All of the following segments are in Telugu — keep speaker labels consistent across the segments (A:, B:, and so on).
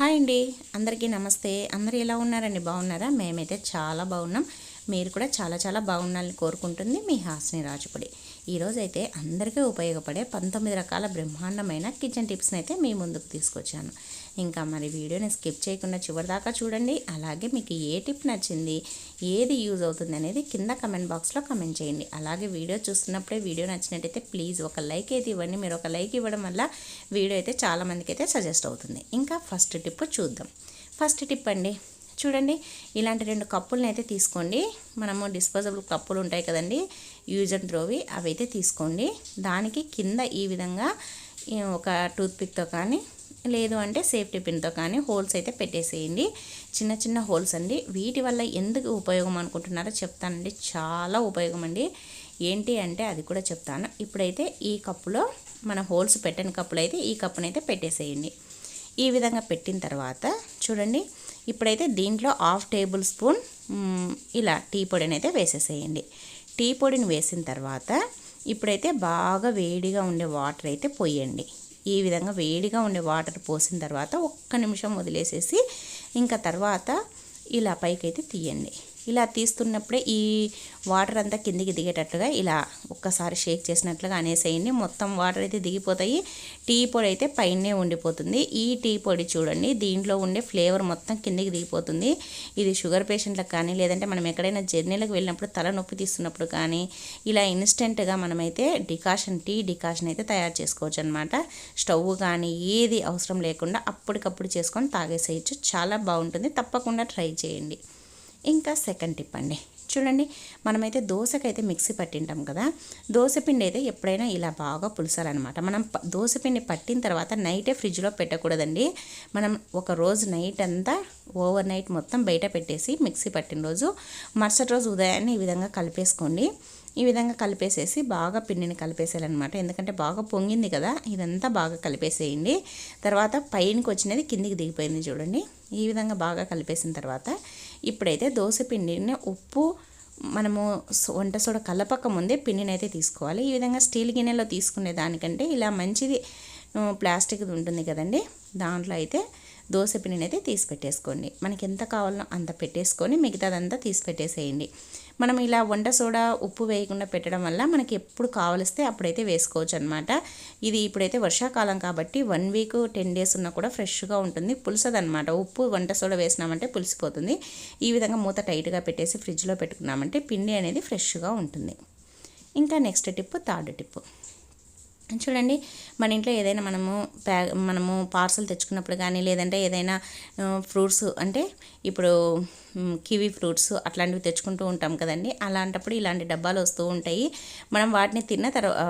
A: హాయ్ అండి. అందరికీ నమస్తే. అందరు ఎలా ఉన్నారండి? బాగున్నారా? మేమైతే చాలా బాగున్నాం. మీరు కూడా చాలా చాలా బాగుండాలని కోరుకుంటుంది మీ హాస్ని రాజుపడి. ఈరోజైతే అందరికీ ఉపయోగపడే పంతొమ్మిది రకాల బ్రహ్మాండమైన కిచెన్ టిప్స్ని అయితే మీ ముందుకు తీసుకొచ్చాను. ఇంకా మరి వీడియోని స్కిప్ చేయకుండా చివరిదాకా చూడండి. అలాగే మీకు ఏ టిప్ నచ్చింది ఏది యూజ్ అవుతుంది అనేది కింద కమెంట్ బాక్స్లో కమెంట్ చేయండి. అలాగే వీడియో చూస్తున్నప్పుడే వీడియో నచ్చినట్టయితే ప్లీజ్ ఒక లైక్ అయితే ఇవ్వండి. మీరు ఒక లైక్ ఇవ్వడం వల్ల వీడియో అయితే చాలామందికి అయితే సజెస్ట్ అవుతుంది. ఇంకా ఫస్ట్ టిప్ చూద్దాం. ఫస్ట్ టిప్ అండి చూడండి. ఇలాంటి రెండు కప్పులను అయితే తీసుకోండి. మనము డిస్పోజబుల్ కప్పులు ఉంటాయి కదండి యూజ్ అండ్ త్రోవి అవి అయితే తీసుకోండి. దానికి కింద ఈ విధంగా ఒక టూత్పిక్తో కానీ లేదు అంటే సేఫ్టీ పిన్తో కానీ హోల్స్ అయితే పెట్టేసేయండి. చిన్న చిన్న హోల్స్ అండి. వీటి వల్ల ఎందుకు ఉపయోగం అనుకుంటున్నారో చెప్తానండి. చాలా ఉపయోగం అండి. ఏంటి అంటే అది కూడా చెప్తాను. ఇప్పుడైతే ఈ కప్పులో మన హోల్స్ పెట్టని కప్పులో అయితే ఈ కప్పునైతే పెట్టేసేయండి. ఈ విధంగా పెట్టిన తర్వాత చూడండి. ఇప్పుడైతే దీంట్లో హాఫ్ టేబుల్ స్పూన్ ఇలా టీ పొడిని అయితే వేసేసేయండి. టీ పొడిని వేసిన తర్వాత ఇప్పుడైతే బాగా వేడిగా ఉండే వాటర్ అయితే పోయండి. ఈ విధంగా వేడిగా ఉండే వాటర్ పోసిన తర్వాత ఒక్క నిమిషం వదిలేసేసి ఇంకా తర్వాత ఇలా పైకైతే తీయండి. ఇలా తీస్తున్నప్పుడే ఈ వాటర్ అంతా కిందికి దిగేటట్లుగా ఇలా ఒక్కసారి షేక్ చేసినట్లుగా అనేసేయండి. మొత్తం వాటర్ అయితే దిగిపోతాయి. టీ పొడి అయితే పైనే ఉండిపోతుంది. ఈ టీ పొడి చూడండి దీంట్లో ఉండే ఫ్లేవర్ మొత్తం కిందికి దిగిపోతుంది. ఇది షుగర్ పేషెంట్లకు కానీ లేదంటే మనం ఎక్కడైనా జర్నీలకు వెళ్ళినప్పుడు తలనొప్పి తీస్తున్నప్పుడు కానీ ఇలా ఇన్స్టెంట్గా మనమైతే డికాషన్ టీ డికాషన్ అయితే తయారు చేసుకోవచ్చు అనమాట స్టవ్ కానీ ఏది అవసరం లేకుండా అప్పటికప్పుడు చేసుకొని తాగేసేయచ్చు. చాలా బాగుంటుంది. తప్పకుండా ట్రై చేయండి. ఇంకా సెకండ్ టిప్ అండి. చూడండి మనమైతే దోశకైతే మిక్సీ పట్టింటాం కదా దోశపిండి అయితే ఎప్పుడైనా ఇలా బాగా పులసాలన్నమాట. మనం ప- దోశపిండి పట్టిన తర్వాత నైటే ఫ్రిడ్జ్లో పెట్టకూడదండి. మనం ఒక రోజు నైట్ అంతా ఓవర్ నైట్ మొత్తం బయట పెట్టేసి మిక్సీ పట్టిన రోజు మరుసటి రోజు ఉదయాన్నే ఈ విధంగా కలిపేసుకోండి. ఈ విధంగా కలిపేసేసి బాగా పిండిని కలిపేసేయాలన్నమాట. ఎందుకంటే బాగా పొంగింది కదా ఇదంతా బాగా కలిపేసేయండి. తర్వాత పైనకి వచ్చినది కిందికి దిగిపోయింది చూడండి. ఈ విధంగా బాగా కలిపేసిన తర్వాత ఇప్పుడైతే దోశ పిండిని ఉప్పు మనము వంట సోడ కలపక ముందే పిండిని అయితే తీసుకోవాలి. ఈ విధంగా స్టీల్ గిన్నెలో తీసుకునే దానికంటే ఇలా మంచిది ప్లాస్టిక్ది ఉంటుంది కదండి దాంట్లో అయితే దోశ పిండిని అయితే తీసి పెట్టేసుకోండి. మనకి ఎంత కావాలో అంత పెట్టేసుకొని మిగతాదంతా తీసి పెట్టేసేయండి. మనం ఇలా వంట సోడా ఉప్పు వేయకుండా పెట్టడం వల్ల మనకి ఎప్పుడు కావలిస్తే అప్పుడైతే వేసుకోవచ్చు అనమాట ఇది ఇప్పుడైతే వర్షాకాలం కాబట్టి వన్ వీక్ టెన్ డేస్ ఉన్నా కూడా ఫ్రెష్గా ఉంటుంది పులుసదనమాట ఉప్పు వంట సోడా వేసినామంటే పులిసిపోతుంది. ఈ విధంగా మూత టైట్గా పెట్టేసి ఫ్రిడ్జ్లో పెట్టుకున్నామంటే పిండి అనేది ఫ్రెష్గా ఉంటుంది. ఇంకా నెక్స్ట్ టిప్ థర్డ్ టిప్ చూడండి మన ఇంట్లో ఏదైనా మనము ప్యా మనము పార్సల్ తెచ్చుకున్నప్పుడు కానీ లేదంటే ఏదైనా ఫ్రూట్స్ అంటే ఇప్పుడు కివి కివీ ఫ్రూట్స్ అట్లాంటివి తెచ్చుకుంటూ ఉంటాం కదండి. అలాంటప్పుడు ఇలాంటి డబ్బాలు వస్తూ ఉంటాయి. మనం వాటిని తిన్న తర్వాత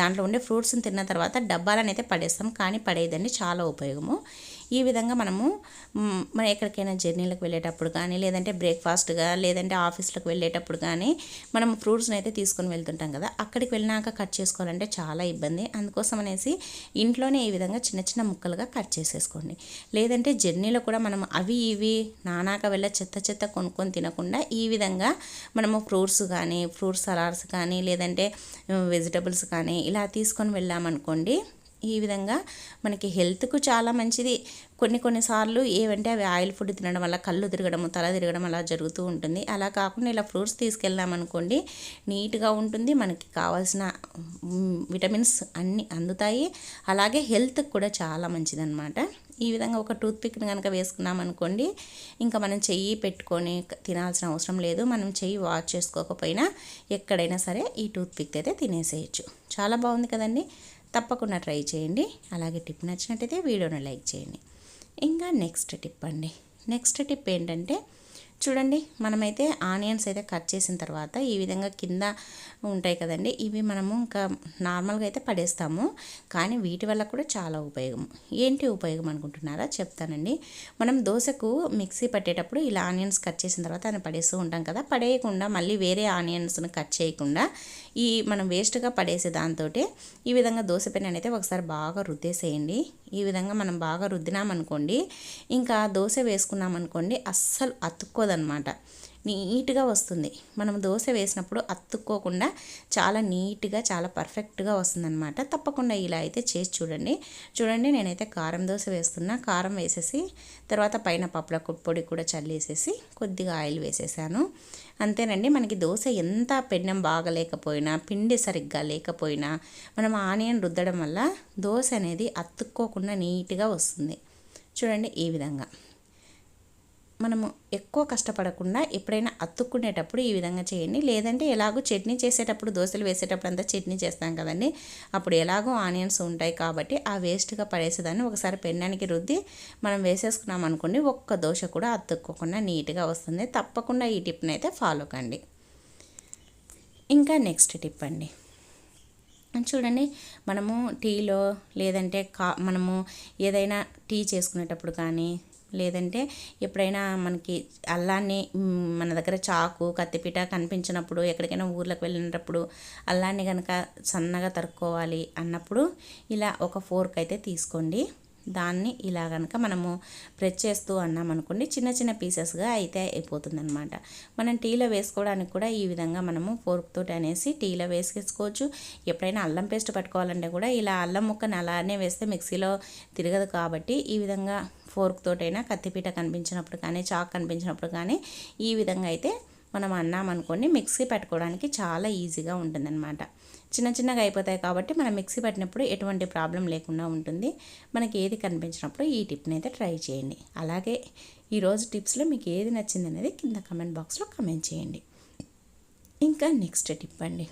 A: దాంట్లో ఉండే ఫ్రూట్స్ని తిన్న తర్వాత డబ్బాలను అయితే పడేస్తాం. కానీ పడేదండి చాలా ఉపయోగము. ఈ విధంగా మనము మన మనం ఎక్కడికైనా జర్నీలకు వెళ్ళేటప్పుడు కానీ లేదంటే బ్రేక్ఫాస్ట్గా లేదంటే ఆఫీస్లకు వెళ్ళేటప్పుడు కానీ మనం ఫ్రూట్స్ని అయితే తీసుకొని వెళ్తుంటాం కదా. అక్కడికి వెళ్ళినాక కట్ చేసుకోవాలంటే చాలా ఇబ్బంది. అందుకోసం అనేసి ఇంట్లోనే ఈ విధంగా చిన్న చిన్న ముక్కలుగా కట్ చేసేసుకోండి. లేదంటే జర్నీలో కూడా మనం అవి ఇవి నానాక వెళ్ళ చెత్త చెత్త కొనుక్కొని తినకుండా ఈ విధంగా మనము ఫ్రూట్స్ కానీ ఫ్రూట్ సలాడ్స్ కానీ లేదంటే వెజిటబుల్స్ కానీ ఇలా తీసుకొని వెళ్ళామనుకోండి ఈ విధంగా మనకి హెల్త్కు చాలా మంచిది. కొన్ని కొన్నిసార్లు ఏవంటే అవి ఆయిల్ ఫుడ్ తినడం వల్ల కళ్ళు తిరగడము తల తిరగడం అలా జరుగుతూ ఉంటుంది. అలా కాకుండా ఇలా ఫ్రూట్స్ తీసుకెళ్ళామనుకోండి నీట్గా ఉంటుంది. మనకి కావాల్సిన విటమిన్స్ అన్నీ అందుతాయి. అలాగే హెల్త్కి కూడా చాలా మంచిదన్నమాట. ఈ విధంగా ఒక టూత్ పిక్ని కనుక వేసుకున్నాం అనుకోండి ఇంకా మనం చెయ్యి పెట్టుకొని తినాల్సిన అవసరం లేదు. మనం చెయ్యి వాష్ చేసుకోకపోయినా ఎక్కడైనా సరే ఈ టూత్ పిక్ అయితే తినేసేయచ్చు. చాలా బాగుంది కదండి. తప్పకుండా ట్రై చేయండి. అలాగే టిప్ నచ్చినట్టయితే వీడియోని లైక్ చేయండి. ఇంకా నెక్స్ట్ టిప్ అండి. నెక్స్ట్ టిప్ ఏంటంటే చూడండి మనమైతే ఆనియన్స్ అయితే కట్ చేసిన తర్వాత ఈ విధంగా కింద ఉంటాయి కదండి ఇవి మనము ఇంకా నార్మల్గా అయితే పడేస్తాము. కానీ వీటి వల్ల కూడా చాలా ఉపయోగం. ఏంటి ఉపయోగం అనుకుంటున్నారా? చెప్తానండి. మనం దోశకు మిక్సీ పట్టేటప్పుడు ఇలా ఆనియన్స్ కట్ చేసిన తర్వాత ఆయన పడేస్తూ ఉంటాం కదా పడేయకుండా మళ్ళీ వేరే ఆనియన్స్ని కట్ చేయకుండా ఈ మనం వేస్ట్గా పడేసే దాంతో ఈ విధంగా దోశ పెన్ అయితే ఒకసారి బాగా రుద్దేసేయండి. ఈ విధంగా మనం బాగా రుద్దినామనుకోండి ఇంకా దోశ వేసుకున్నామనుకోండి అస్సలు అతుక్కోదనమాట. నీట్గా వస్తుంది. మనం దోశ వేసినప్పుడు అతుక్కోకుండా చాలా నీట్గా చాలా పర్ఫెక్ట్గా వస్తుందన్నమాట తప్పకుండా ఇలా అయితే చేసి చూడండి. చూడండి నేనైతే కారం దోశ వేస్తున్నా. కారం వేసేసి తర్వాత పైన పప్పుల పొడి కూడా చల్లేసేసి కొద్దిగా ఆయిల్ వేసేసాను. అంతేనండి. మనకి దోశ ఎంత పెన్నం బాగలేకపోయినా పిండి సరిగ్గా లేకపోయినా మనం ఆనియన్ రుద్దడం వల్ల దోశ అనేది అతుక్కోకుండా నీట్గా వస్తుంది. చూడండి ఈ విధంగా. మనము ఎక్కువ కష్టపడకుండా ఎప్పుడైనా అతుక్కునేటప్పుడు ఈ విధంగా చేయండి. లేదంటే ఎలాగో చట్నీ చేసేటప్పుడు దోశలు వేసేటప్పుడు అంతా చట్నీ చేస్తాం కదండి. అప్పుడు ఎలాగో ఆనియన్స్ ఉంటాయి కాబట్టి ఆ వేస్ట్గా పడేసేదాన్ని ఒకసారి పెన్నానికి రుద్ది మనం వేసేసుకున్నాం అనుకోండి ఒక్క దోశ కూడా అతుక్కోకుండా నీట్గా వస్తుంది. తప్పకుండా ఈ టిప్ని అయితే ఫాలో కండి. ఇంకా నెక్స్ట్ టిప్ అండి. చూడండి మనము టీలో లేదంటే కా మనము ఏదైనా టీ చేసుకునేటప్పుడు కానీ లేదంటే ఎప్పుడైనా మనకి అల్లాన్ని మన దగ్గర చాకు కత్తిపీట కనిపించినప్పుడు ఎక్కడికైనా ఊర్లకు వెళ్ళినప్పుడు అల్లాన్ని కనుక సన్నగా తరుక్కోవాలి అన్నప్పుడు ఇలా ఒక ఫోర్క్ అయితే తీసుకోండి. దాన్ని ఇలా కనుక మనము ప్రెస్ చేస్తూ అన్నాం అనుకోండి చిన్న చిన్న పీసెస్గా అయితే అయిపోతుందనమాట మనం టీలో వేసుకోవడానికి కూడా ఈ విధంగా మనము ఫోర్క్ తోటి అనేసి టీలో వేసేసుకోవచ్చు. ఎప్పుడైనా అల్లం పేస్ట్ పట్టుకోవాలంటే కూడా ఇలా అల్లం ముక్కను అలానే వేస్తే మిక్సీలో తిరగదు కాబట్టి ఈ విధంగా ఫోర్క్ తోటైనా కత్తిపీట కనిపించినప్పుడు కానీ చాక్ కనిపించినప్పుడు కానీ ఈ విధంగా అయితే మనం అన్నామనుకోండి మిక్సీ పెట్టుకోవడానికి చాలా ఈజీగా ఉంటుందన్నమాట. చిన్న చిన్నగా అయిపోతాయి కాబట్టి మనం మిక్సీ పట్టినప్పుడు ఎటువంటి ప్రాబ్లం లేకుండా ఉంటుంది. మనకి ఏది కనిపించినప్పుడు ఈ టిప్ని అయితే ట్రై చేయండి. అలాగే ఈరోజు టిప్స్లో మీకు ఏది నచ్చింది అనేది కింద కమెంట్ బాక్స్లో కమెంట్ చేయండి. ఇంకా నెక్స్ట్ టిప్ అండి.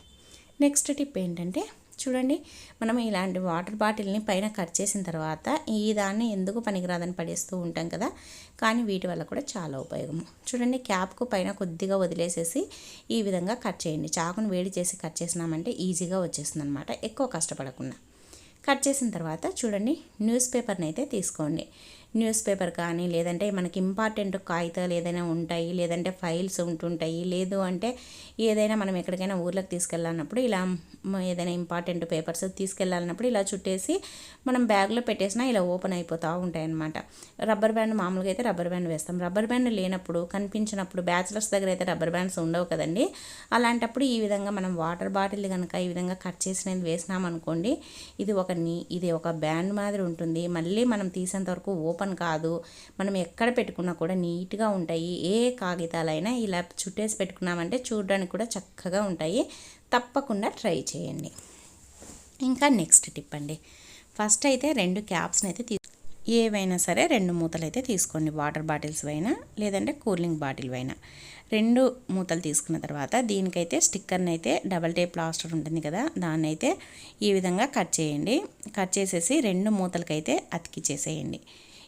A: నెక్స్ట్ టిప్ ఏంటంటే చూడండి. మనం ఇలాంటి వాటర్ బాటిల్ని పైన కట్ చేసిన తర్వాత ఈ దాన్ని ఎందుకు పనికిరాదని పడేస్తూ ఉంటాం కదా? కానీ వీటి వల్ల కూడా చాలా ఉపయోగం. చూడండి క్యాప్కు పైన కొద్దిగా వదిలేసేసి ఈ విధంగా కట్ చేయండి. చాకును వేడి చేసి కట్ చేసినామంటే ఈజీగా వచ్చేస్తుంది అనమాట ఎక్కువ కష్టపడకుండా. కట్ చేసిన తర్వాత చూడండి న్యూస్ పేపర్ని అయితే తీసుకోండి. న్యూస్ పేపర్ కానీ లేదంటే మనకి ఇంపార్టెంట్ కాగితాలు ఏదైనా ఉంటాయి లేదంటే ఫైల్స్ ఉంటుంటాయి లేదు అంటే ఏదైనా మనం ఎక్కడికైనా ఊర్లోకి తీసుకెళ్ళాలన్నప్పుడు ఇలా ఏదైనా ఇంపార్టెంట్ పేపర్స్ తీసుకెళ్ళాలన్నప్పుడు ఇలా చుట్టేసి మనం బ్యాగ్లో పెట్టేసినా ఇలా ఓపెన్ అయిపోతూ ఉంటాయి అన్నమాట రబ్బర్ బ్యాండ్ మామూలుగా అయితే రబ్బర్ బ్యాండ్ వేస్తాం. రబ్బర్ బ్యాండ్ లేనప్పుడు కనిపించినప్పుడు బ్యాచిలర్స్ దగ్గర అయితే రబ్బర్ బ్యాండ్స్ ఉండవు కదండి. అలాంటప్పుడు ఈ విధంగా మనం వాటర్ బాటిల్ కనుక ఈ విధంగా కట్ చేసినది వేసినామనుకోండి ఇది ఒక నీ ఇది ఒక బ్యాండ్ మాదిరి ఉంటుంది. మళ్ళీ మనం తీసేంత వరకు ఓపెన్ ఓపెన్ కాదు. మనం ఎక్కడ పెట్టుకున్నా కూడా నీట్గా ఉంటాయి. ఏ కాగితాలైనా ఇలా చుట్టేసి పెట్టుకున్నామంటే చూడడానికి కూడా చక్కగా ఉంటాయి. తప్పకుండా ట్రై చేయండి. ఇంకా నెక్స్ట్ టిప్ అండి. ఫస్ట్ అయితే రెండు క్యాప్స్ని అయితే తీ ఏవైనా సరే రెండు మూతలు అయితే తీసుకోండి. వాటర్ బాటిల్స్ అయినా లేదంటే కూలింగ్ బాటిల్ అయినా రెండు మూతలు తీసుకున్న తర్వాత దీనికైతే స్టిక్కర్ని అయితే డబల్ టేప్ ప్లాస్టర్ ఉంటుంది కదా దాన్ని అయితే ఈ విధంగా కట్ చేయండి. కట్ చేసేసి రెండు మూతలకైతే అతికిచ్చేసేయండి.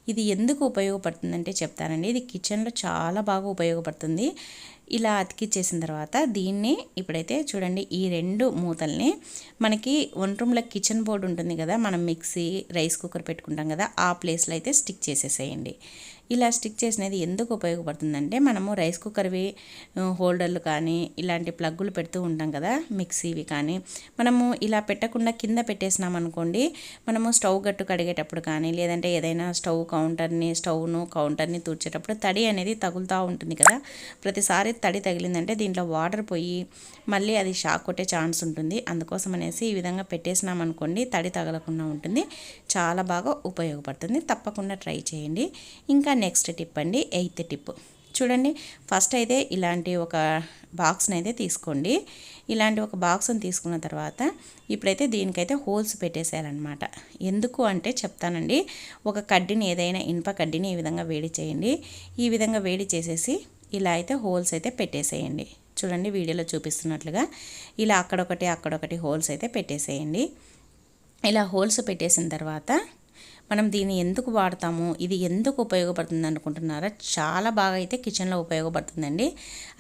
A: ఇది ఎందుకు ఉపయోగపడుతుందంటే చెప్తానండి. ఇది కిచెన్లో చాలా బాగా ఉపయోగపడుతుంది. ఇలా అతికిచ్చేసిన తర్వాత దీన్ని ఇప్పుడైతే చూడండి ఈ రెండు మూతల్ని మనకి వన్ రూమ్లో కిచెన్ బోర్డు ఉంటుంది కదా మనం మిక్సీ రైస్ కుక్కర్ పెట్టుకుంటాం కదా ఆ ప్లేస్లో అయితే స్టిక్ చేసేసేయండి. ఇలా స్టిక్ చేసినది ఎందుకు ఉపయోగపడుతుందంటే మనము రైస్ కుక్కర్వి హోల్డర్లు కానీ ఇలాంటి ప్లగ్గులు పెడుతూ ఉంటాం కదా మిక్సీవి కానీ. మనము ఇలా పెట్టకుండా కింద పెట్టేసినాం అనుకోండి మనము స్టవ్ గట్టు కడిగేటప్పుడు కానీ లేదంటే ఏదైనా స్టవ్ కౌంటర్ని స్టవ్ను కౌంటర్ని తూర్చేటప్పుడు తడి అనేది తగులుతూ ఉంటుంది కదా. ప్రతిసారి తడి తగిలిందంటే దీంట్లో వాటర్ పోయి మళ్ళీ అది షాక్ కొట్టే ఛాన్స్ ఉంటుంది. అందుకోసం అనేసి ఈ విధంగా పెట్టేసినాం అనుకోండి తడి తగలకుండా ఉంటుంది. చాలా బాగా ఉపయోగపడుతుంది. తప్పకుండా ట్రై చేయండి. ఇంకా నెక్స్ట్ టిప్ అండి ఎయిత్ టిప్. చూడండి ఫస్ట్ అయితే ఇలాంటి ఒక బాక్స్ని అయితే తీసుకోండి. ఇలాంటి ఒక బాక్స్ని తీసుకున్న తర్వాత ఇప్పుడైతే దీనికైతే హోల్స్ పెట్టేసేయాలన్నమాట. ఎందుకు అంటే చెప్తానండి ఒక కడ్డీని ఏదైనా ఇనుప కడ్డీని ఈ విధంగా వేడి చేయండి. ఈ విధంగా వేడి చేసేసి ఇలా అయితే హోల్స్ అయితే పెట్టేసేయండి. చూడండి వీడియోలో చూపిస్తున్నట్లుగా ఇలా అక్కడొకటి అక్కడొకటి హోల్స్ అయితే పెట్టేసేయండి. ఇలా హోల్స్ పెట్టేసిన తర్వాత మనం దీన్ని ఎందుకు వాడతాము? ఇది ఎందుకు ఉపయోగపడుతుంది అనుకుంటున్నారా? చాలా బాగా అయితే కిచెన్లో ఉపయోగపడుతుందండి.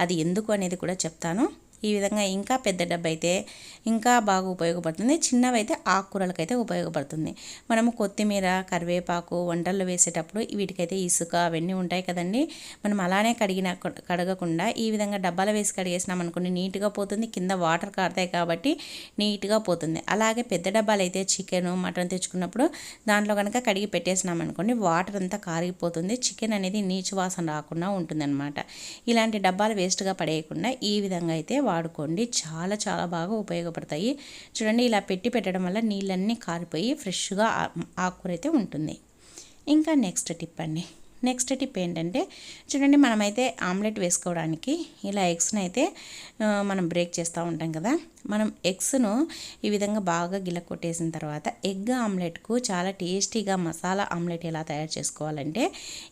A: అది ఎందుకు అనేది కూడా చెప్తాను. ఈ విధంగా ఇంకా పెద్ద డబ్బా అయితే ఇంకా బాగా ఉపయోగపడుతుంది. చిన్నవి అయితే ఆకుకూరలకైతే ఉపయోగపడుతుంది. మనము కొత్తిమీర కరివేపాకు వంటల్లో వేసేటప్పుడు వీటికైతే ఇసుక అవన్నీ ఉంటాయి కదండి. మనం అలానే కడిగిన కడగకుండా ఈ విధంగా డబ్బాలో వేసి కడిగేసినాం అనుకోండి నీట్గా పోతుంది. కింద వాటర్ కారుతాయి కాబట్టి నీట్గా పోతుంది. అలాగే పెద్ద డబ్బాలు అయితే చికెన్ మటన్ తెచ్చుకున్నప్పుడు దాంట్లో కనుక కడిగి పెట్టేసినాం అనుకోండి వాటర్ అంతా కారిగిపోతుంది. చికెన్ అనేది నీచు వాసన రాకుండా ఉంటుందన్నమాట. ఇలాంటి డబ్బాలు వేస్ట్గా పడేయకుండా ఈ విధంగా అయితే వాడుకోండి. చాలా చాలా బాగా ఉపయోగపడతాయి. చూడండి ఇలా పెట్టి పెట్టడం వల్ల నీళ్ళన్నీ కారిపోయి ఫ్రెష్గా ఆకుకూర అయితే ఉంటుంది. ఇంకా నెక్స్ట్ టిప్ అండి. నెక్స్ట్ టిప్ ఏంటంటే చూడండి మనమైతే ఆమ్లెట్ వేసుకోవడానికి ఇలా ఎగ్స్ని అయితే మనం బ్రేక్ చేస్తూ ఉంటాం కదా. మనం ఎగ్స్ను ఈ విధంగా బాగా గిల కొట్టేసిన తర్వాత ఎగ్ ఆమ్లెట్కు చాలా టేస్టీగా మసాలా ఆమ్లెట్ ఎలా తయారు చేసుకోవాలంటే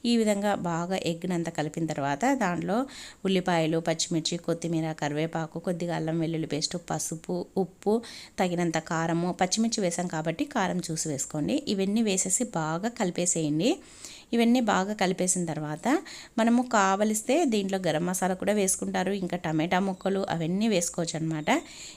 A: ఈ విధంగా బాగా ఎగ్ని అంతా కలిపిన తర్వాత దాంట్లో ఉల్లిపాయలు పచ్చిమిర్చి కొత్తిమీర కరివేపాకు కొద్దిగా అల్లం వెల్లుల్లి పేస్ట్ పసుపు ఉప్పు తగినంత కారము పచ్చిమిర్చి వేసాం కాబట్టి కారం చూసి వేసుకోండి. ఇవన్నీ వేసేసి బాగా కలిపేసేయండి. ఇవన్నీ బాగా కలిపేసిన తర్వాత మనము కావలిస్తే దీంట్లో గరం మసాలా కూడా వేసుకుంటారు. ఇంకా టమాటా ముక్కలు అవన్నీ వేసుకోవచ్చు అనమాట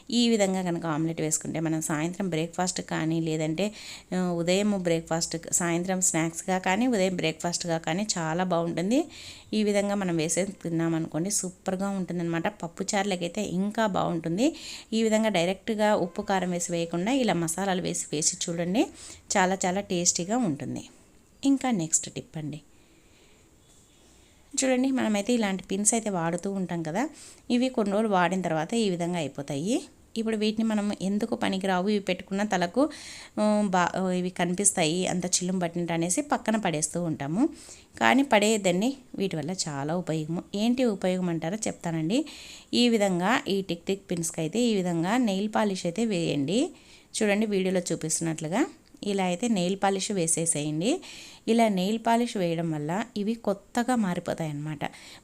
A: ఈ విధంగా కనుక ఆమ్లెట్ వేసుకుంటే మనం సాయంత్రం బ్రేక్ఫాస్ట్ కానీ లేదంటే ఉదయం బ్రేక్ఫాస్ట్ సాయంత్రం స్నాక్స్గా కానీ ఉదయం బ్రేక్ఫాస్ట్గా కానీ చాలా బాగుంటుంది. ఈ విధంగా మనం వేసే తిన్నామనుకోండి సూపర్గా ఉంటుందన్నమాట. పప్పు చారులకైతే ఇంకా బాగుంటుంది. ఈ విధంగా డైరెక్ట్గా ఉప్పు కారం వేసి వేయకుండా ఇలా మసాలాలు వేసి వేసి చూడండి. చాలా చాలా టేస్టీగా ఉంటుంది. ఇంకా నెక్స్ట్ టిప్ అండి. చూడండి మనమైతే ఇలాంటి పిన్స్ అయితే వాడుతూ ఉంటాం కదా. ఇవి కొన్ని రోజులు వాడిన తర్వాత ఈ విధంగా అయిపోతాయి. ఇప్పుడు వీటిని మనం ఎందుకు పనికిరావు? ఇవి పెట్టుకున్న తలకు బా ఇవి కనిపిస్తాయి అంత చిల్లుం పట్టినట్టు అనేసి పక్కన పడేస్తూ ఉంటాము. కానీ పడేయద్దండి వీటి వల్ల చాలా ఉపయోగం ఏంటి ఉపయోగం అంటారో చెప్తానండి. ఈ విధంగా ఈ టిక్ టిక్ పిన్స్కి అయితే ఈ విధంగా నెయిల్ పాలిష్ అయితే వేయండి. చూడండి వీడియోలో చూపిస్తున్నట్లుగా ఇలా అయితే నెయిల్ పాలిష్ వేసేసేయండి. ఇలా నెయిల్ పాలిష్ వేయడం వల్ల ఇవి కొత్తగా మారిపోతాయి అన్నమాట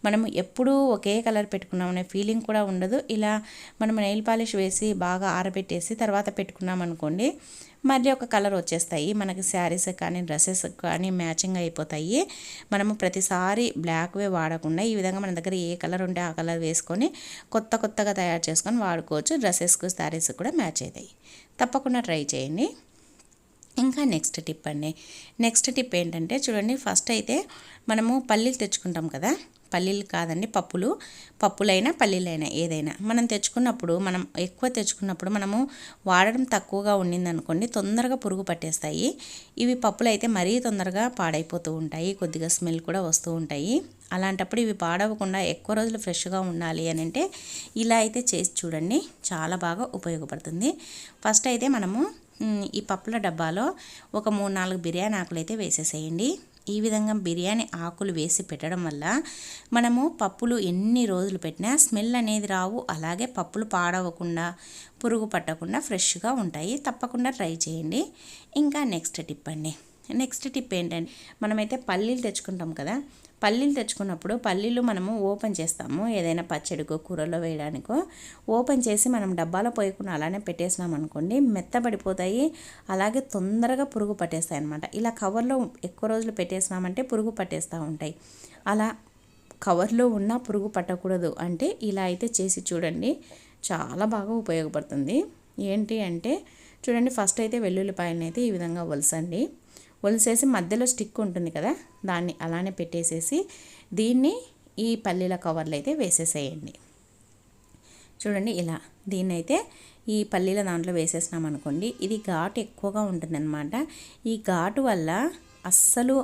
A: మనము ఎప్పుడూ ఒకే కలర్ పెట్టుకున్నాం అనే ఫీలింగ్ కూడా ఉండదు. ఇలా మనం నెయిల్ పాలిష్ వేసి బాగా ఆరబెట్టేసి తర్వాత పెట్టుకున్నాం అనుకోండి మళ్ళీ ఒక కలర్ వచ్చేస్తాయి. మనకి శారీస్ కానీ డ్రెస్సెస్ కానీ మ్యాచింగ్ అయిపోతాయి. మనము ప్రతిసారి బ్లాక్వే వాడకుండా ఈ విధంగా మన దగ్గర ఏ కలర్ ఉంటే ఆ కలర్ వేసుకొని కొత్త కొత్తగా తయారు చేసుకొని వాడుకోవచ్చు. డ్రెస్సెస్కు శారీస్ కూడా మ్యాచ్ అవుతాయి. తప్పకుండా ట్రై చేయండి. ఇంకా నెక్స్ట్ టిప్ అండి. నెక్స్ట్ టిప్ ఏంటంటే చూడండి ఫస్ట్ అయితే మనము పల్లీలు తెచ్చుకుంటాం కదా. పల్లీలు కాదండి పప్పులు. పప్పులైనా పల్లీలైనా ఏదైనా. మనం తెచ్చుకున్నప్పుడు మనం ఎక్కువ తెచ్చుకున్నప్పుడు మనము వాడడం తక్కువగా ఉండిందనుకోండి తొందరగా పురుగు పట్టేస్తాయి. ఇవి పప్పులు అయితే మరీ తొందరగా పాడైపోతూ ఉంటాయి కొద్దిగా స్మెల్ కూడా వస్తూ ఉంటాయి. అలాంటప్పుడు ఇవి పాడవకుండా ఎక్కువ రోజులు ఫ్రెష్గా ఉండాలి అని అంటే ఇలా అయితే చేసి చూడండి చాలా బాగా ఉపయోగపడుతుంది. ఫస్ట్ అయితే మనము ఈ పప్పుల డబ్బాలో ఒక మూడు నాలుగు బిర్యానీ ఆకులు అయితే వేసేసేయండి. ఈ విధంగా బిర్యానీ ఆకులు వేసి పెట్టడం వల్ల మనము పప్పులు ఎన్ని రోజులు పెట్టినా స్మెల్ అనేది రావు. అలాగే పప్పులు పాడవకుండా పురుగు పట్టకుండా ఫ్రెష్గా ఉంటాయి. తప్పకుండా ట్రై చేయండి. ఇంకా నెక్స్ట్ టిప్ అండి. నెక్స్ట్ టిప్ ఏంటంటే మనమైతే పల్లీలు తెచ్చుకుంటాం కదా పల్లీలు తెచ్చుకున్నప్పుడు పల్లీలు మనము ఓపెన్ చేస్తాము. ఏదైనా పచ్చడికో కూరలో వేయడానికో ఓపెన్ చేసి మనం డబ్బాలో పోయకుండా అలానే పెట్టేసినాం అనుకోండి మెత్తబడిపోతాయి. అలాగే తొందరగా పురుగు పట్టేస్తాయి అనమాట ఇలా కవర్లో ఎక్కువ రోజులు పెట్టేసినామంటే పురుగు పట్టేస్తూ ఉంటాయి. అలా కవర్లో ఉన్న పురుగు పట్టకూడదు అంటే ఇలా అయితే చేసి చూడండి. చాలా బాగా ఉపయోగపడుతుంది. ఏంటి అంటే చూడండి ఫస్ట్ అయితే వెల్లుల్లిపాయలని అయితే ఈ విధంగా వలసండి. ఒలిసేసి మధ్యలో స్టిక్ ఉంటుంది కదా దాన్ని అలానే పెట్టేసేసి దీన్ని ఈ పల్లీల కవర్లు అయితే వేసేసేయండి. చూడండి ఇలా దీన్ని అయితే ఈ పల్లీల దాంట్లో వేసేసినాం అనుకోండి ఇది ఘాటు ఎక్కువగా ఉంటుందన్నమాట. ఈ ఘాటు వల్ల అస్సలు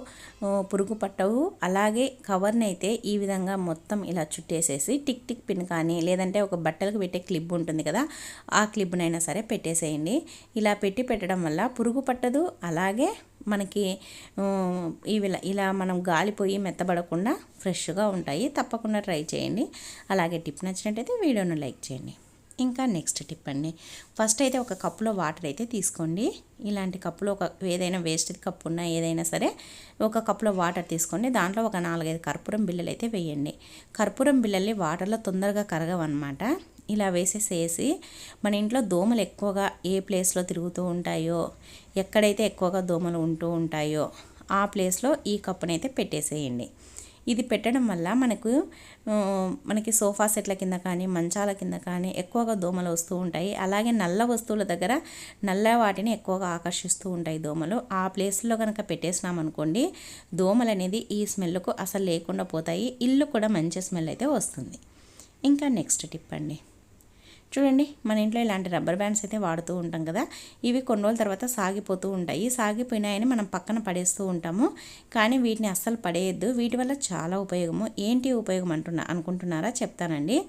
A: పురుగు పట్టవు. అలాగే కవర్ని అయితే ఈ విధంగా మొత్తం ఇలా చుట్టేసేసి టిక్ టిక్ పిన్ కానీ లేదంటే ఒక బట్టలకు పెట్టే క్లిప్ ఉంటుంది కదా ఆ క్లిప్నైనా సరే పెట్టేసేయండి. ఇలా పెట్టి పెట్టడం వల్ల పురుగు పట్టదు అలాగే మనకి ఇవి ఇలా మనం గాలిపోయి మెత్తబడకుండా ఫ్రెష్గా ఉంటాయి. తప్పకుండా ట్రై చేయండి. అలాగే టిప్ నచ్చినట్టయితే వీడియోను లైక్ చేయండి. ఇంకా నెక్స్ట్ టిప్ అండి. ఫస్ట్ అయితే ఒక కప్పులో వాటర్ అయితే తీసుకోండి. ఇలాంటి కప్పులో ఒక ఏదైనా వేస్ట్ కప్పు ఉన్నా ఏదైనా సరే ఒక కప్పులో వాటర్ తీసుకోండి. దాంట్లో ఒక నాలుగైదు కర్పూరం బిళ్ళలు అయితే వేయండి. కర్పూరం బిళ్ళల్ని వాటర్లో తొందరగా కరగవన్నమాట. ఇలా వేసేసేసి మన ఇంట్లో దోమలు ఎక్కువగా ఏ ప్లేస్లో తిరుగుతూ ఉంటాయో ఎక్కడైతే ఎక్కువగా దోమలు ఉంటూ ఉంటాయో ఆ ప్లేస్లో ఈ కప్పునైతే పెట్టేసేయండి. ఇది పెట్టడం వల్ల మనకు మనకి సోఫా సెట్ల కింద కానీ మంచాల కింద కానీ ఎక్కువగా దోమలు వస్తూ ఉంటాయి. అలాగే నల్ల వస్తువుల దగ్గర నల్ల వాటిని ఎక్కువగా ఆకర్షిస్తూ ఉంటాయి దోమలు. ఆ ప్లేస్లో కనుక పెట్టేసినాం అనుకోండి దోమలు అనేది ఈ స్మెల్కు అసలు లేకుండా పోతాయి. ఇల్లు కూడా మంచి స్మెల్ అయితే వస్తుంది. ఇంకా నెక్స్ట్ టిప్ అండి. చూడండి మన ఇంట్లో ఇలాంటి రబ్బర్ బ్యాండ్స్ అయితే వాడుతూ ఉంటాం కదా. ఇవి కొన్ని రోజుల తర్వాత సాగిపోతూ ఉంటాయి. సాగిపోయినాయని మనం పక్కన పడేస్తూ ఉంటాము. కానీ వీటిని అస్సలు పడేయద్దు. వీటి వల్ల చాలా ఉపయోగము. ఏంటి ఉపయోగం అంటున్నా అనుకుంటున్నారా? చెప్తానండి.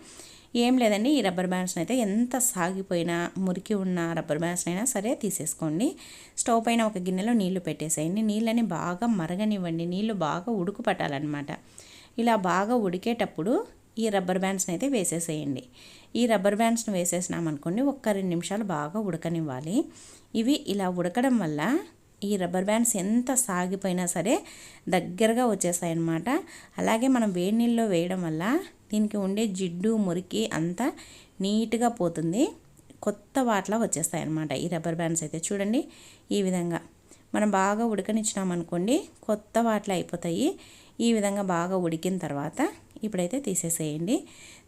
A: ఏం లేదండి. ఈ రబ్బర్ బ్యాండ్స్ని అయితే ఎంత సాగిపోయినా మురికి ఉన్న రబ్బర్ బ్యాండ్స్ అయినా సరే తీసేసుకోండి. స్టవ్ పైన ఒక గిన్నెలో నీళ్ళు పెట్టేసేయండి. నీళ్ళని బాగా మరగనివ్వండి. నీళ్ళు బాగా ఉడుకు పట్టాలన్నమాట. ఇలా బాగా ఉడికేటప్పుడు ఈ రబ్బర్ బ్యాండ్స్ని అయితే వేసేసేయండి. ఈ రబ్బర్ బ్యాండ్స్ని వేసేసినామనుకోండి ఒక్క రెండు నిమిషాలు బాగా ఉడకనివ్వాలి. ఇవి ఇలా ఉడకడం వల్ల ఈ రబ్బర్ బ్యాండ్స్ ఎంత సాగిపోయినా సరే దగ్గరగా వచ్చేస్తాయి అన్నమాట అలాగే మనం వేడి నీళ్ళలో వేయడం వల్ల దీనికి ఉండే జిడ్డు మురికి అంతా నీట్గా పోతుంది. కొత్త వాటిలా వచ్చేస్తాయి అన్నమాట ఈ రబ్బర్ బ్యాండ్స్ అయితే. చూడండి ఈ విధంగా. మనం బాగా ఉడకనిచ్చినామనుకోండి కొత్త వాటిలో అయిపోతాయి. ఈ విధంగా బాగా ఉడికిన తర్వాత ఇప్పుడైతే తీసేసేయండి.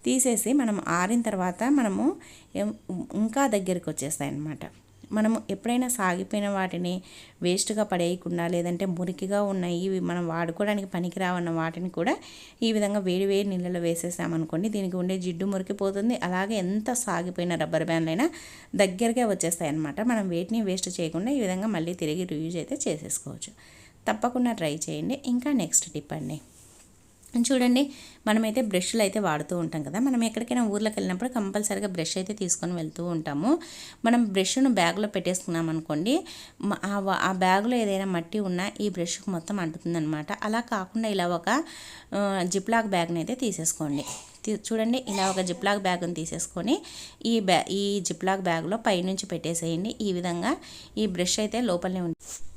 A: తీసేసి మనం ఆరిన తర్వాత మనము ఇంకా దగ్గరికి వచ్చేస్తాయి అన్నమాట మనము ఎప్పుడైనా సాగిపోయిన వాటిని వేస్ట్గా పడేయకుండా లేదంటే మురికిగా ఉన్నాయి ఇవి మనం వాడుకోవడానికి పనికిరావన్న వాటిని కూడా ఈ విధంగా వేడి వేడి నీళ్ళలో వేసేసామనుకోండి దీనికి ఉండే జిడ్డు మురికిపోతుంది. అలాగే ఎంత సాగిపోయిన రబ్బర్ బ్యాండ్లు అయినా దగ్గరగా వచ్చేస్తాయి అన్నమాట. మనం వేటిని వేస్ట్ చేయకుండా ఈ విధంగా మళ్ళీ తిరిగి రియూజ్ అయితే చేసేసుకోవచ్చు. తప్పకుండా ట్రై చేయండి. ఇంకా నెక్స్ట్ టిప్ అండి. చూడండి మనమైతే బ్రష్లు అయితే వాడుతూ ఉంటాం కదా. మనం ఎక్కడికైనా ఊర్లోకి వెళ్ళినప్పుడు కంపల్సరీగా బ్రష్ అయితే తీసుకొని వెళ్తూ ఉంటాము. మనం బ్రష్ను బ్యాగ్లో పెట్టేసుకున్నాం అనుకోండి ఆ ఆ బ్యాగ్లో ఏదైనా మట్టి ఉన్నా ఈ బ్రష్కి మొత్తం అంటుతుందన్నమాట. అలా కాకుండా ఇలా ఒక జిప్లాక్ బ్యాగ్ని అయితే తీసేసుకోండి. చూడండి ఇలా ఒక జిప్లాక్ బ్యాగ్ని తీసేసుకొని ఈ బ్యా ఈ జిప్లాక్ బ్యాగ్లో పైనుంచి పెట్టేసేయండి. ఈ విధంగా ఈ బ్రష్ అయితే లోపలనే ఉంటుంది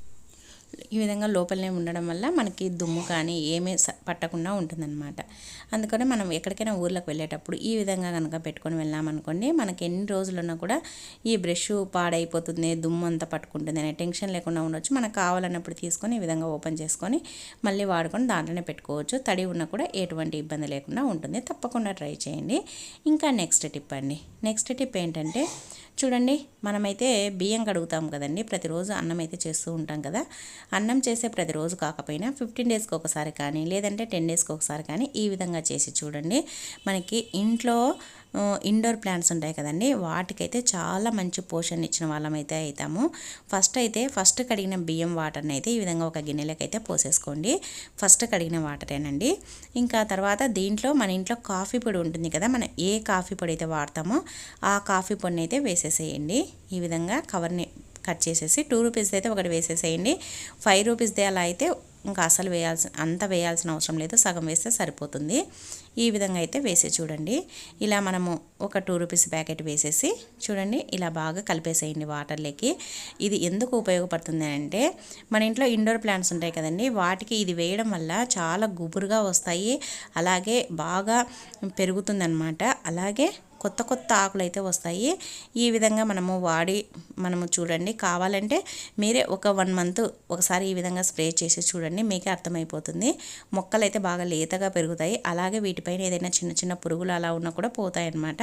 A: ఈ విధంగా లోపలనే ఉండడం వల్ల మనకి దుమ్ము కానీ ఏమీ స- పట్టకుండా ఉంటుందన్నమాట. అందుకనే మనం ఎక్కడికైనా ఊర్లోకి వెళ్ళేటప్పుడు ఈ విధంగా కనుక పెట్టుకొని వెళ్ళామనుకోండి మనకి ఎన్ని రోజులున్నా కూడా ఈ బ్రష్ పాడైపోతుంది దుమ్ము అంతా పట్టుకుంటుంది అనే టెన్షన్ లేకుండా ఉండొచ్చు. మనకు కావాలన్నప్పుడు తీసుకొని ఈ విధంగా ఓపెన్ చేసుకొని మళ్ళీ వాడుకొని దాంట్లోనే పెట్టుకోవచ్చు. తడి ఉన్నా కూడా ఎటువంటి ఇబ్బంది లేకుండా ఉంటుంది. తప్పకుండా ట్రై చేయండి. ఇంకా నెక్స్ట్ టిప్ అండి. నెక్స్ట్ టిప్ ఏంటంటే చూడండి మనమైతే బియ్యం కడుగుతాం కదండి. ప్రతిరోజు అన్నం అయితే చేస్తూ ఉంటాం కదా. అన్నం చేసే ప్రతిరోజు కాకపోయినా ఫిఫ్టీన్ డేస్కి ఒకసారి కానీ లేదంటే టెన్ డేస్కి ఒకసారి కానీ ఈ విధంగా చేసి చూడండి. మనకి ఇంట్లో ఇండోర్ ప్లాంట్స్ ఉంటాయి కదండి వాటికైతే చాలా మంచి పోషణ ఇచ్చిన వాళ్ళమైతే అవుతాము ఫస్ట్ అయితే ఫస్ట్ కడిగిన బియ్యం వాటర్ని అయితే ఈ విధంగా ఒక గిన్నెలోకి అయితే పోసేసుకోండి. ఫస్ట్ కడిగిన వాటరేనండి. ఇంకా తర్వాత దీంట్లో మన ఇంట్లో కాఫీ పొడి ఉంటుంది కదా మనం ఏ కాఫీ పొడి అయితే వాడతామో ఆ కాఫీ పొడిని అయితే వేసేసేయండి. ఈ విధంగా కవర్ని కట్ చేసేసి టూ రూపీస్ది అయితే ఒకటి వేసేసేయండి. ఫైవ్ రూపీస్ది అలా అయితే ఇంకా అసలు వేయాల్సిన అంత వేయాల్సిన అవసరం లేదు. సగం వేస్తే సరిపోతుంది. ఈ విధంగా అయితే వేసి చూడండి. ఇలా మనము ఒక టూ రూపీస్ ప్యాకెట్ వేసేసి చూడండి. ఇలా బాగా కలిపేసేయండి వాటర్లోకి. ఇది ఎందుకు ఉపయోగపడుతుంది అంటే మన ఇంట్లో ఇండోర్ ప్లాంట్స్ ఉంటాయి కదండి. వాటికి ఇది వేయడం వల్ల చాలా గుబురుగా వస్తాయి. అలాగే బాగా పెరుగుతుందన్నమాట. అలాగే కొత్త కొత్త ఆకులు అయితే వస్తాయి. ఈ విధంగా మనము వాడి మనము చూడండి. కావాలంటే మీరే ఒక వన్ మంత్ ఒకసారి ఈ విధంగా స్ప్రే చేసి చూడండి. మీకే అర్థమైపోతుంది. మొక్కలు అయితే బాగా లేతగా పెరుగుతాయి. అలాగే వీటిపైన ఏదైనా చిన్న చిన్న పురుగులు అలా ఉన్నా కూడా పోతాయి అన్నమాట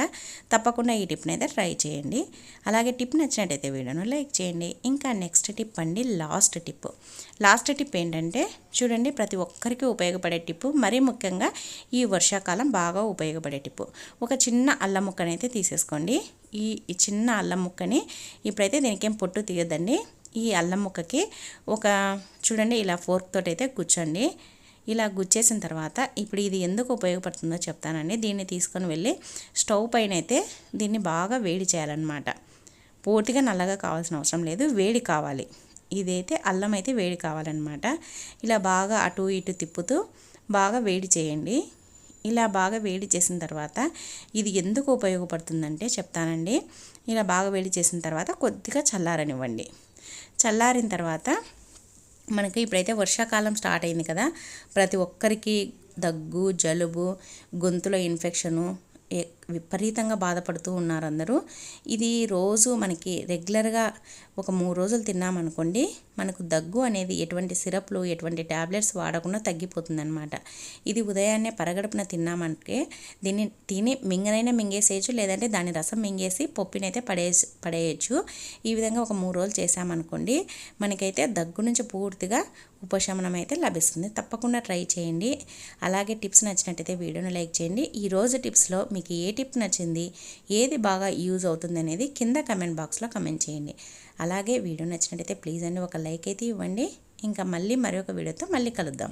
A: తప్పకుండా ఈ టిప్ని అయితే ట్రై చేయండి. అలాగే టిప్ నచ్చినట్టయితే వీడియోను లైక్ చేయండి. ఇంకా నెక్స్ట్ టిప్ అండి లాస్ట్ టిప్. లాస్ట్ టిప్ ఏంటంటే చూడండి ప్రతి ఒక్కరికి ఉపయోగపడే టిప్పు మరీ ముఖ్యంగా ఈ వర్షాకాలం బాగా ఉపయోగపడే టిప్పు ఒక చిన్న అల్లం ముక్కని అయితే తీసేసుకోండి. ఈ చిన్న అల్లం ముక్కని ఇప్పుడైతే దీనికేం పొట్టు తీయద్దండి. ఈ అల్లం ముక్కకి ఒక చూడండి ఇలా ఫోర్క్ తోటి అయితే కూర్చోండి ఇలా గుచ్చేసిన తర్వాత ఇప్పుడు ఇది ఎందుకు ఉపయోగపడుతుందో చెప్తానండి. దీన్ని తీసుకొని వెళ్ళి స్టవ్ పైన అయితే దీన్ని బాగా వేడి చేయాలన్నమాట. పూర్తిగా నల్లగా కావాల్సిన అవసరం లేదు వేడి కావాలి. ఇదైతే అల్లం అయితే వేడి కావాలన్నమాట. ఇలా బాగా అటు ఇటు తిప్పుతూ బాగా వేడి చేయండి. ఇలా బాగా వేడి చేసిన తర్వాత ఇది ఎందుకు ఉపయోగపడుతుందంటే చెప్తానండి. ఇలా బాగా వేడి చేసిన తర్వాత కొద్దిగా చల్లారనివ్వండి. చల్లారిన తర్వాత మనకి ఇప్పుడైతే వర్షాకాలం స్టార్ట్ అయింది కదా ప్రతి ఒక్కరికి దగ్గు జలుబు గొంతులో ఇన్ఫెక్షను ఏ- విపరీతంగా బాధపడుతూ ఉన్నారు అందరూ ఇది రోజు మనకి రెగ్యులర్గా ఒక మూడు రోజులు తిన్నామనుకోండి మనకు దగ్గు అనేది ఎటువంటి సిరప్లు ఎటువంటి ట్యాబ్లెట్స్ వాడకుండా తగ్గిపోతుంది అనమాట ఇది ఉదయాన్నే పరగడుపున తిన్నామంటే దీన్ని తిని మింగనైనా మింగేసేయచ్చు లేదంటే దాని రసం మింగేసి పప్పునైతే పడేసి పడేయచ్చు. ఈ విధంగా ఒక మూడు రోజులు చేసామనుకోండి మనకైతే దగ్గు నుంచి పూర్తిగా ఉపశమనం అయితే లభిస్తుంది. తప్పకుండా ట్రై చేయండి. అలాగే టిప్స్ నచ్చినట్టయితే వీడియోని లైక్ చేయండి. ఈరోజు టిప్స్లో మీకు ఏ టిప్ నచ్చింది ఏది బాగా యూజ్ అవుతుంది అనేది కింద కమెంట్ బాక్స్లో కమెంట్ చేయండి. అలాగే వీడియో నచ్చినట్టయితే ప్లీజ్ అండి ఒక లైక్ అయితే ఇవ్వండి. ఇంకా మళ్ళీ మరొక వీడియోతో మళ్ళీ కలుద్దాం.